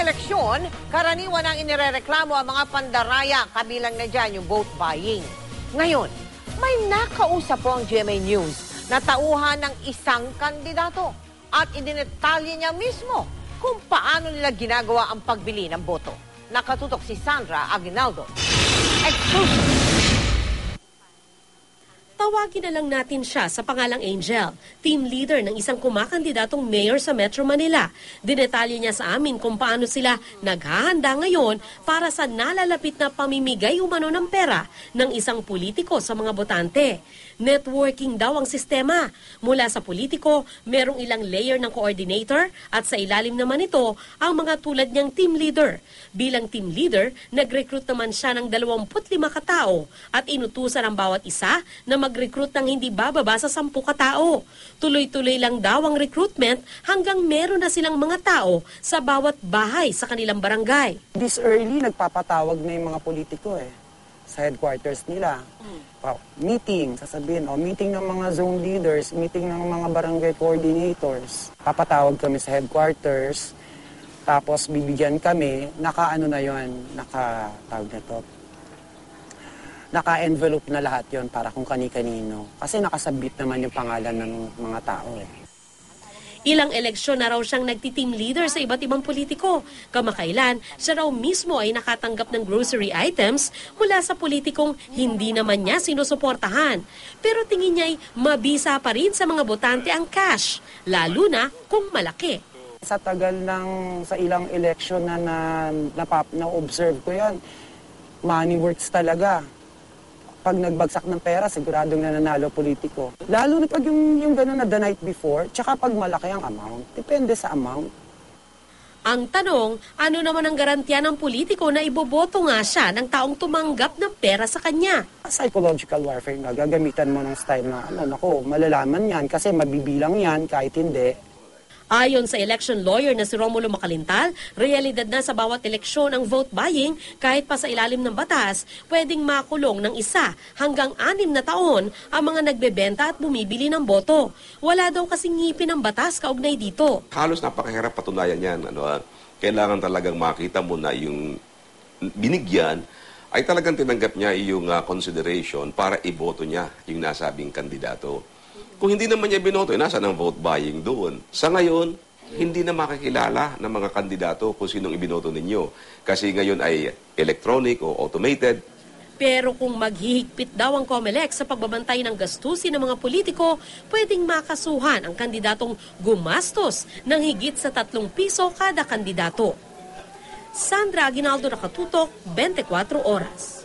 eleksyon, karaniwan ang inirereklamo ang mga pandaraya, kabilang na dyan yung vote buying. Ngayon, may nakausap po ang GMA News na tauhan ng isang kandidato at idinetalye niya mismo kung paano nila ginagawa ang pagbili ng boto. Nakatutok si Sandra Aguinaldo. Exclusive! Tawagin na lang natin siya sa pangalang Angel, team leader ng isang kumakandidatong mayor sa Metro Manila. Dinetalye niya sa amin kung paano sila naghahanda ngayon para sa nalalapit na pamimigay umano ng pera ng isang politiko sa mga botante. Networking daw ang sistema. Mula sa politiko, merong ilang layer ng coordinator at sa ilalim naman ito ang mga tulad niyang team leader. Bilang team leader, nag-recruit naman siya ng 25 katao at inutusan ang bawat isa na mag-recruit ng hindi bababa sa 10 katao. Tuloy-tuloy lang daw ang recruitment hanggang meron na silang mga tao sa bawat bahay sa kanilang barangay. This early, nagpapatawag na yung mga politiko eh sa headquarters nila. Pa- Meeting, sasabihin, oh, meeting ng mga zone leaders, meeting ng mga barangay coordinators. Papatawag kami sa headquarters, tapos bibigyan kami, naka-ano na yon naka, tawag na to, naka-envelope na lahat yon para kung kani-kanino. Kasi nakasabit naman yung pangalan ng mga tao eh. Ilang eleksyon na raw siyang nagti-team leader sa iba't ibang politiko. Kamakailan, siya raw mismo ay nakatanggap ng grocery items mula sa politikong hindi naman niya sinusuportahan. Pero tingin niya ay mabisa pa rin sa mga botante ang cash, lalo na kung malaki. Sa tagal ng sa ilang election na na, napap- na-observe ko yan, money works talaga. Pag nagbagsak ng pera, siguradong nananalo politiko. Lalo na pag yung, yung gano'n na the night before, tsaka pag malaki ang amount. Depende sa amount. Ang tanong, ano naman ang garantiya ng politiko na iboboto nga siya ng taong tumanggap ng pera sa kanya? Psychological warfare nga, gagamitan mo ng style na, ano, nako, malalaman yan kasi mabibilang yan kahit hindi. Ayon sa election lawyer na si Romulo Macalintal, realidad na sa bawat eleksyon ang vote buying kahit pa sa ilalim ng batas, pwedeng makulong ng isa hanggang anim na taon ang mga nagbebenta at bumibili ng boto. Wala daw kasing ngipin ng batas kaugnay dito. halos napakahirap patunayan yan. Ano, ah. kailangan talagang makita mo na yung binigyan ay talagang tinanggap niya yung ah, consideration para iboto niya yung nasabing kandidato. Kung hindi naman niya binoto, eh, nasa ang vote buying doon? Sa ngayon, hindi na makikilala ng mga kandidato kung sinong ibinoto ninyo. Kasi ngayon ay electronic o automated. Pero kung maghihigpit daw ang COMELEC sa pagbabantay ng gastusin ng mga politiko, pwedeng makasuhan ang kandidatong gumastos ng higit sa tatlong piso kada kandidato. Sandra Aguinaldo nakatutok, 24 oras.